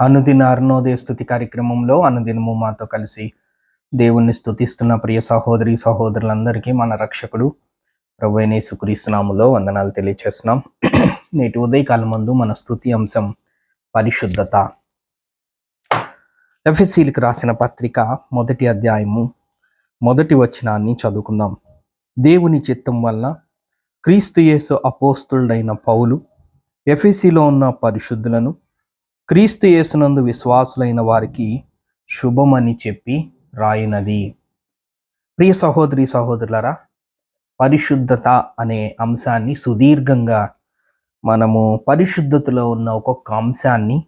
అనుదిన అరుణోదయ స్థుతి కార్యక్రమంలో అనుదినము మాతో కలిసి దేవుణ్ణి స్థుతిస్తున్న ప్రియ సహోదరి సహోదరులందరికీ మన రక్షకుడు ప్రభు సుక్రీస్తునాములో వందనాలు తెలియచేస్తున్నాం. నేటి ఉదయకాలం ముందు మన స్థుతి అంశం పరిశుద్ధత. ఎఫ్ఎస్సీలకు రాసిన పత్రిక మొదటి అధ్యాయము మొదటి వచనాన్ని చదువుకుందాం. దేవుని చిత్తం వల్ల క్రీస్తు యేసు అపోస్తుడైన పౌలు ఎఫ్ఎస్సిలో ఉన్న పరిశుద్ధులను క్రీస్తు యేసునందు విశ్వాసులైన వారికి శుభమని చెప్పి రాయినది. ప్రియ సహోదరి సహోదరులరా పరిశుద్ధత అనే అంశాన్ని సుదీర్ఘంగా మనము పరిశుద్ధతలో ఉన్న ఒక్కొక్క అంశాన్ని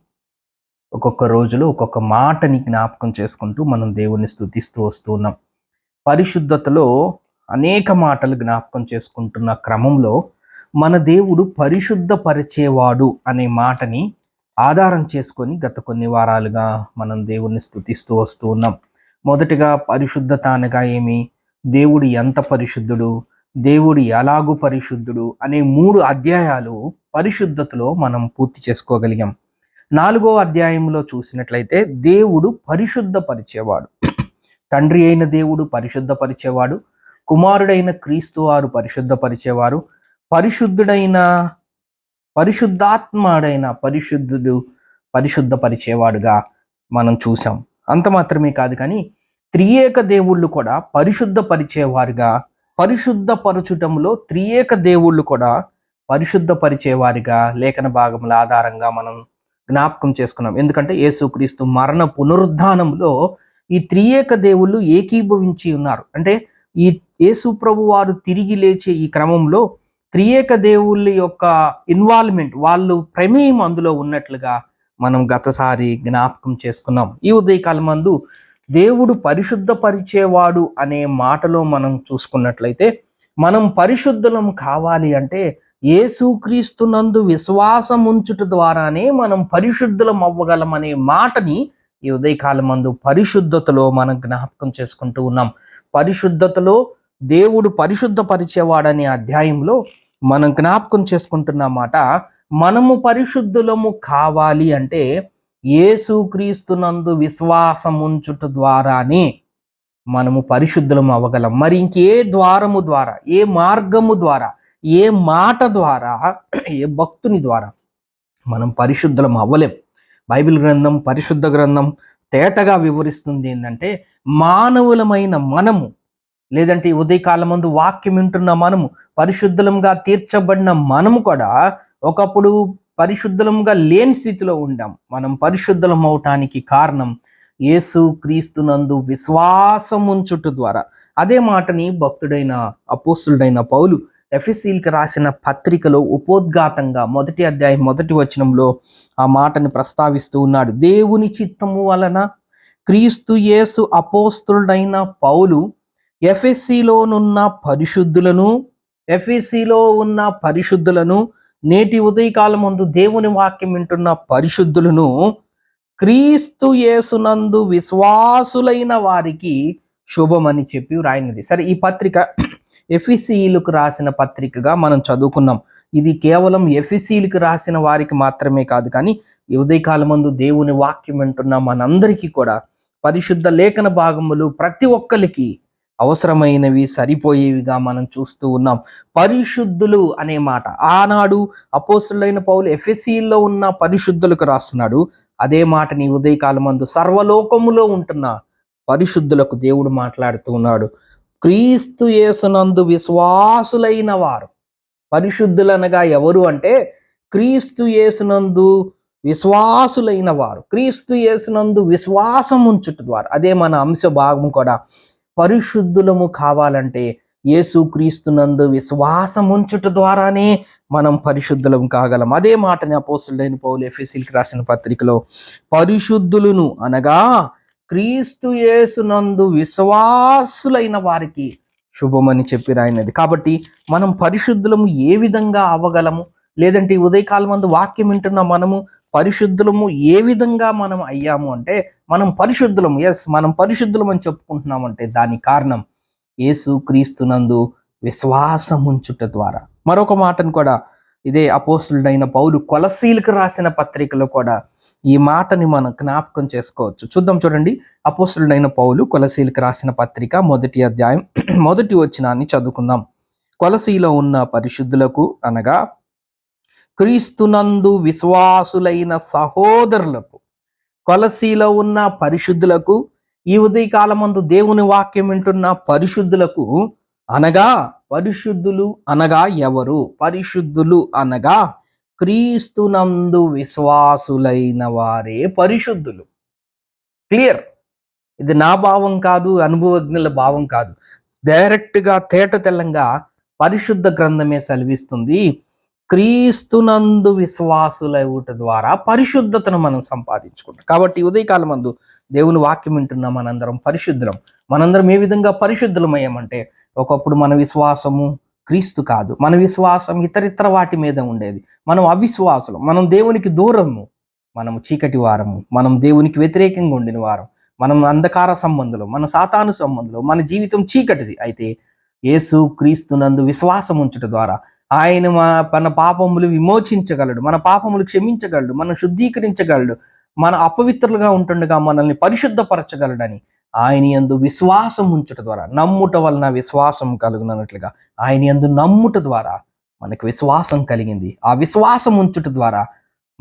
ఒక్కొక్క రోజులో ఒక్కొక్క మాటని జ్ఞాపకం చేసుకుంటూ మనం దేవుని స్థుతిస్తూ వస్తున్నాం పరిశుద్ధతలో అనేక మాటలు జ్ఞాపకం చేసుకుంటున్న క్రమంలో మన దేవుడు పరిశుద్ధపరిచేవాడు అనే మాటని ఆధారం చేసుకొని గత కొన్ని వారాలుగా మనం దేవుణ్ణి స్థుతిస్తూ వస్తూ ఉన్నాం. మొదటిగా పరిశుద్ధత అనగా ఏమి? దేవుడు ఎంత పరిశుద్ధుడు? దేవుడు ఎలాగు పరిశుద్ధుడు? అనే మూడు అధ్యాయాలు పరిశుద్ధతలో మనం పూర్తి చేసుకోగలిగాం. నాలుగో అధ్యాయంలో చూసినట్లయితే దేవుడు పరిశుద్ధపరిచేవాడు. తండ్రి అయిన దేవుడు పరిశుద్ధపరిచేవాడు. కుమారుడైన క్రీస్తు వారు పరిశుద్ధపరిచేవారు. పరిశుద్ధుడైన పరిశుద్ధాత్మాడైన పరిశుద్ధుడు పరిశుద్ధపరిచేవాడుగా మనం చూసాం అంత మాత్రమే కాదు కానీ త్రియేక దేవుళ్ళు కూడా పరిశుద్ధపరిచేవారుగా పరిశుద్ధపరచుటంలో త్రియేక దేవుళ్ళు కూడా పరిశుద్ధపరిచేవారిగా లేఖన భాగముల ఆధారంగా మనం జ్ఞాపకం చేసుకున్నాం. ఎందుకంటే యేసుక్రీస్తు మరణ పునరుద్ధానంలో ఈ త్రియేక దేవుళ్ళు ఏకీభవించి ఉన్నారు. అంటే ఈ యేసు ప్రభు వారు తిరిగి లేచే ఈ క్రమంలో త్రియేక దేవుళ్ళ యొక్క ఇన్వాల్వ్మెంట్ వాళ్ళు ప్రమేయం అందులో ఉన్నట్లుగా మనం గతసారి జ్ఞాపకం చేసుకున్నాం. ఈ ఉదయకాలం మందు దేవుడు పరిశుద్ధపరిచేవాడు అనే మాటలో మనం చూసుకున్నట్లయితే మనం పరిశుద్ధులం కావాలి అంటే ఏసుక్రీస్తునందు విశ్వాసం ఉంచుట ద్వారానే మనం పరిశుద్ధులం అవ్వగలం అనే మాటని ఈ ఉదయకాలం మందు పరిశుద్ధతలో మనం జ్ఞాపకం చేసుకుంటూ ఉన్నాం. పరిశుద్ధతలో దేవుడు పరిశుద్ధపరిచేవాడనే అధ్యాయంలో మనం జ్ఞాపకం చేసుకుంటున్న మాట మనము పరిశుద్ధులము కావాలి అంటే ఏసుక్రీస్తునందు విశ్వాసం ఉంచుట ద్వారానే మనము పరిశుద్ధులం అవ్వగలం. మరి ఇంకే ద్వారము ద్వారా ఏ మార్గము ద్వారా ఏ మాట ద్వారా ఏ భక్తుని ద్వారా మనం పరిశుద్ధులం అవ్వలేం. బైబిల్ గ్రంథం పరిశుద్ధ గ్రంథం తేటగా వివరిస్తుంది ఏంటంటే మానవులమైన మనము లేదంటే ఈ ఉదయకాలం ముందు వాక్యం వింటున్న మనము పరిశుద్ధులంగా తీర్చబడిన మనము కూడా ఒకప్పుడు పరిశుద్ధులంగా లేని స్థితిలో ఉండాం. మనం పరిశుద్ధులం అవటానికి కారణం యేసు క్రీస్తునందు విశ్వాసం ఉంచుట ద్వారా. అదే మాటని భక్తుడైన అపోస్తుడైన పౌలు ఎఫ్ఎస్సీలకి రాసిన పత్రికలో ఉపోద్ఘాతంగా మొదటి అధ్యాయం మొదటి వచనంలో ఆ మాటని ప్రస్తావిస్తూ ఉన్నాడు. దేవుని చిత్తము వలన క్రీస్తు యేసు అపోస్తుడైన పౌలు ఎఫ్ఎస్సిలోనున్న పరిశుద్ధులను ఎఫ్ఎస్సిలో ఉన్న పరిశుద్ధులను నేటి ఉదయకాలం ముందు దేవుని వాక్యం వింటున్న పరిశుద్ధులను క్రీస్తు యేసునందు విశ్వాసులైన వారికి శుభమని చెప్పి రాయినది సరే ఈ పత్రిక ఎఫ్ఈసీలకు రాసిన పత్రికగా మనం చదువుకున్నాం. ఇది కేవలం ఎఫ్ఈసీలకు రాసిన వారికి మాత్రమే కాదు కానీ ఉదయకాలం ముందు దేవుని వాక్యం వింటున్న మనందరికీ కూడా పరిశుద్ధ లేఖన భాగములు ప్రతి ఒక్కరికి అవసరమైనవి సరిపోయేవిగా మనం చూస్తూ ఉన్నాం. పరిశుద్ధులు అనే మాట. ఆనాడు అపోసులైన పౌలు ఎఫ్ఎస్సిలో ఉన్న పరిశుద్ధులకు రాస్తున్నాడు. అదే మాట నీ ఉదయకాలమందు సర్వలోకములో ఉంటున్న పరిశుద్ధులకు దేవుడు మాట్లాడుతూ ఉన్నాడు. క్రీస్తు యేసునందు విశ్వాసులైన వారు. పరిశుద్ధులనగా ఎవరు అంటే క్రీస్తు యేసునందు విశ్వాసులైన వారు. క్రీస్తు యేసునందు విశ్వాసం ఉంచుట ద్వారా. అదే మన అంశ భాగం కూడా. పరిశుద్ధులము కావాలంటే యేసు క్రీస్తునందు విశ్వాసం ఉంచుట ద్వారానే మనం పరిశుద్ధులం కాగలం. అదే మాటని అపోసులైన పౌలు ఎఫ్ఎస్సీలకి రాసిన పత్రికలో పరిశుద్ధులను అనగా క్రీస్తు యేసునందు విశ్వాసులైన వారికి శుభమని చెప్పి రాయినది. కాబట్టి మనం పరిశుద్ధులము ఏ విధంగా అవ్వగలము? లేదంటే ఉదయకాలం మందు వాక్యం వింటున్న మనము పరిశుద్ధులము ఏ విధంగా మనం అయ్యాము అంటే మనం పరిశుద్ధులం ఎస్ మనం పరిశుద్ధులం అని చెప్పుకుంటున్నామంటే దాని కారణం యేసు క్రీస్తునందు విశ్వాసం ఉంచుట ద్వారా. మరొక మాటను కూడా ఇదే అపోస్తుడైన పౌలు కొలసీలకు రాసిన పత్రికలో కూడా ఈ మాటని మనం జ్ఞాపకం చేసుకోవచ్చు. చూద్దాం చూడండి. అపోస్తుడైన పౌలు కొలసీలకు రాసిన పత్రిక మొదటి అధ్యాయం మొదటి వచ్చినాన్ని చదువుకుందాం. కొలసీలో ఉన్న పరిశుద్ధులకు అనగా క్రీస్తునందు విశ్వాసులైన సహోదరులకు కొలసీలో ఉన్న పరిశుద్ధులకు ఈ ఉదయకాలమందు దేవుని వాక్యం వింటున్న పరిశుద్ధులకు అనగా పరిశుద్ధులు అనగా ఎవరు? పరిశుద్ధులు అనగా క్రీస్తునందు విశ్వాసులైన వారే పరిశుద్ధులు. క్లియర్? ఇది నా భావం కాదు అనుభవజ్ఞుల భావం కాదు. డైరెక్ట్గా తేట తెల్లంగా పరిశుద్ధ గ్రంథమే సెలవిస్తుంది. క్రీస్తునందు విశ్వాసులవుట ద్వారా పరిశుద్ధతను మనం సంపాదించుకుంటాం. కాబట్టి ఉదయకాలం మందు దేవుని వాక్యం వింటున్నాం మనందరం పరిశుద్ధులం. మనందరం ఏ విధంగా పరిశుద్ధులమయ్యామంటే ఒకప్పుడు మన విశ్వాసము క్రీస్తు కాదు. మన విశ్వాసం ఇతరితర వాటి మీద ఉండేది. మనం అవిశ్వాసులం. మనం దేవునికి దూరము. మనం చీకటి వారము. మనం దేవునికి వ్యతిరేకంగా ఉండిన వారం. మనం అంధకార సంబంధులు. మన సాతాను సంబంధులు. మన జీవితం చీకటిది. అయితే యేసు క్రీస్తునందు విశ్వాసం ఉంచుట ద్వారా ఆయన మా- మన పాపములు విమోచించగలడు మన పాపములు క్షమించగలడు మనం శుద్ధీకరించగలడు మన అపవిత్రులుగా ఉంటుండగా మనల్ని పరిశుద్ధపరచగలడని ఆయన యందు విశ్వాసం ఉంచుట ద్వారా నమ్ముట వలన విశ్వాసం కలుగునట్లుగా ఆయన యందు నమ్ముట ద్వారా మనకు విశ్వాసం కలిగింది. ఆ విశ్వాసం ఉంచుట ద్వారా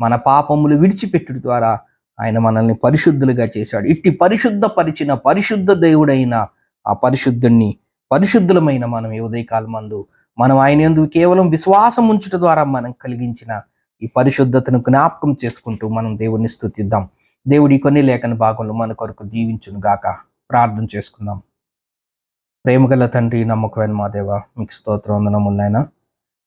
మన పాపములు విడిచిపెట్టుట ద్వారా ఆయన మనల్ని పరిశుద్ధులుగా చేశాడు. ఇట్టి పరిశుద్ధపరిచిన పరిశుద్ధ దేవుడైన ఆ పరిశుద్ధుణ్ణి పరిశుద్ధులమైన మనం ఈ ఉదయకాలమందు మందు మనం ఆయన ఎందుకు కేవలం విశ్వాసం ఉంచుట ద్వారా మనం కలిగించిన ఈ పరిశుద్ధతను జ్ఞాపకం చేసుకుంటూ మనం దేవుణ్ణి స్థుతిద్దాం దేవుడి కొన్ని లేఖన భాగంలో మన కొరకు దీవించును గాక. ప్రార్థన చేసుకుందాం. ప్రేమగల తండ్రి నమ్మకమైన మా దేవ మీకు స్తోత్రం వందనములైనా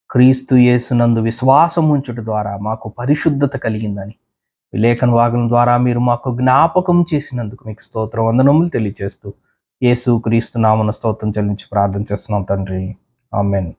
క్రీస్తు యేసునందు విశ్వాసం ఉంచుట ద్వారా మాకు పరిశుద్ధత కలిగిందని విలేఖన లేఖన భాగం ద్వారా మీరు మాకు జ్ఞాపకం చేసినందుకు మీకు స్తోత్రం వందనములు తెలియజేస్తూ యేసు క్రీస్తు నామన స్తోత్రం చెల్లించి ప్రార్థన చేస్తున్నాం తండ్రి. Amen.